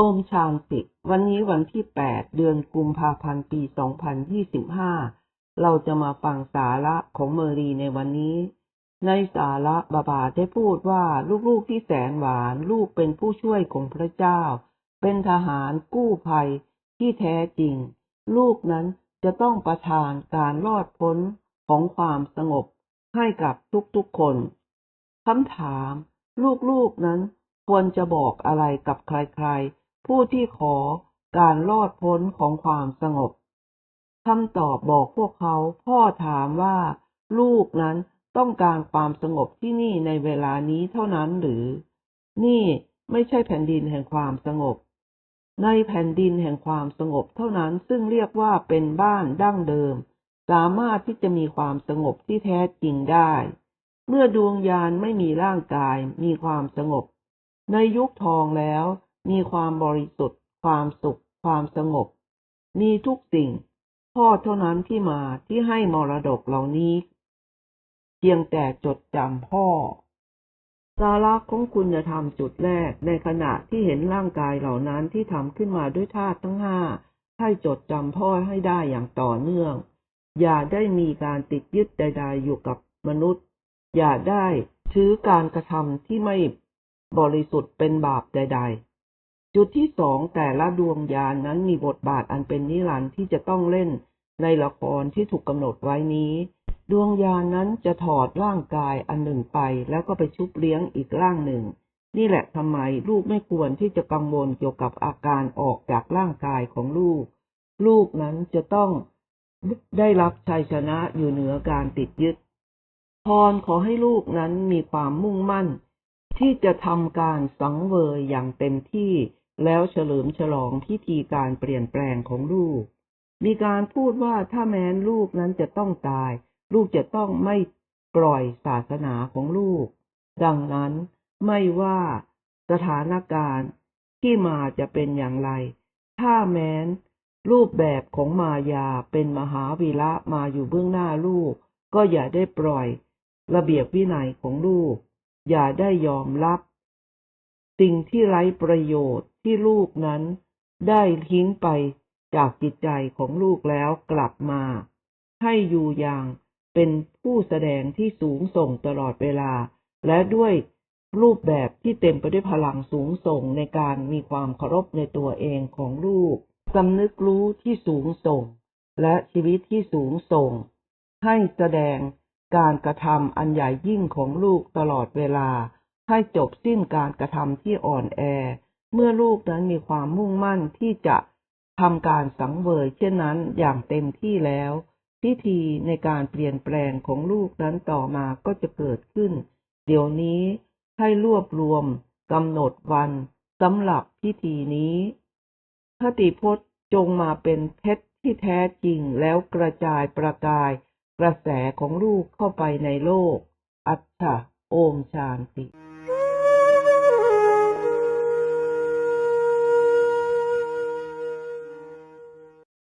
โอมชานติ วันนี้วันที่ 8 เดือนกุมภาพันธ์ ปี 2025 เราจะมาฟังสาระของเมอรีในวันนี้ ในสาระบาบาได้พูดว่าลูกๆที่แสนหวานลูกเป็นผู้ช่วยของพระเจ้า เป็นทหารกู้ภัยที่แท้จริง ลูกนั้นจะต้องประทานการรอดพ้นของความสงบให้กับทุกๆคนคำถาม ลูกๆนั้นควรจะบอกอะไรกับใครๆ ผู้ที่ขอการรอดพ้นของความสงบคำตอบบอกพวกเขาพ่อถามว่า ลูกนั้นต้องการความสงบที่นี่ในเวลานี้เท่านั้นหรือ นี่ไม่ใช่แผ่นดินแห่งความสงบ ในแผ่นดินแห่งความสงบเท่านั้นซึ่งเรียกว่าเป็นบ้านดั้งเดิม สามารถที่จะมีความสงบที่แท้จริงได้ เมื่อดวงยานไม่มีร่างกายมีความสงบ ในยุคทองแล้ว มีความบริสุทธิ์ ความสุข ความสงบ มีทุกสิ่ง พ่อเท่านั้นที่มาที่ให้มรดกเหล่านี้ เพียงแต่จดจำพ่อ สาระของคุณธรรมจุดแรกในขณะที่เห็นร่างกายเหล่านั้นที่ทำขึ้นมาด้วยธาตุทั้งห้าให้จดจำพ่อให้ได้อย่างต่อเนื่อง อย่าได้มีการติดยึดใด ๆ อยู่กับมนุษย์ อย่าได้ถือการกระทำที่ไม่บริสุทธิ์เป็นบาปใด ๆ จุดที่สองแต่ละดวงญาณนนั้นมีบทบาทอันเป็นนิรันดร์ที่จะต้องเล่นในละครที่ถูกกำหนดไว้นี้ ดวงญาณนนั้นจะถอดร่างกายอันหนึ่งไป แล้วก็ไปชุบเลี้ยงอีกร่างหนึ่ง นี่แหละทำไมลูกไม่ควรที่จะกังวลเกี่ยวกับอาการออกจากร่างกายของลูก ลูกนั้นจะต้องได้รับชัยชนะอยู่เหนือการติดยึดพรขอให้ลูกนั้นมีความมุ่งมั่น ที่จะทำการสังเวยอย่างเต็มที่แล้วเฉลิมฉลองพิธีการเปลี่ยนแปลงของลูก มีการพูดว่าถ้าแม้นลูกนั้นจะต้องตาย ลูกจะต้องไม่ปล่อยศาสนาของลูก ดังนั้นไม่ว่าสถานการณ์ที่มาจะเป็นอย่างไร ถ้าแม้น รูปแบบของมายาเป็นมหาวีระมาอยู่เบื้องหน้าลูก ก็อย่าได้ปล่อย ระเบียบวินัยของลูก อย่าได้ยอมรับ สิ่งที่ไร้ประโยชน์ที่ลูกนั้น ได้ทิ้งไปจากจิตใจของลูกแล้วกลับมา ให้อยู่อย่างเป็นผู้แสดงที่สูงส่งตลอดเวลา และด้วยรูปแบบที่เต็มไปด้วยพลังสูงส่งในการมีความเคารพในตัวเองของลูกสำนึกรู้ที่สูงส่ง และชีวิตที่สูงส่ง ให้แสดง การกระทำอันใหญ่ยิ่งของลูกตลอดเวลา ให้จบสิ้นการกระทำที่อ่อนแอ เมื่อลูกนั้นมีความมุ่งมั่นที่จะทำการสังเวยเช่นนั้นอย่างเต็มที่แล้ว พิธีในการเปลี่ยนแปลงของลูกนั้นต่อมาก็จะเกิดขึ้น เดี๋ยวนี้ให้รวบรวมกำหนดวันสำหรับพิธีนี้คติพจน์จงมาเป็นเพชรที่แท้จริงแล้วกระจายประกาย กระแสของลูกเข้าไปในโลก อัจฉะโอมชานติ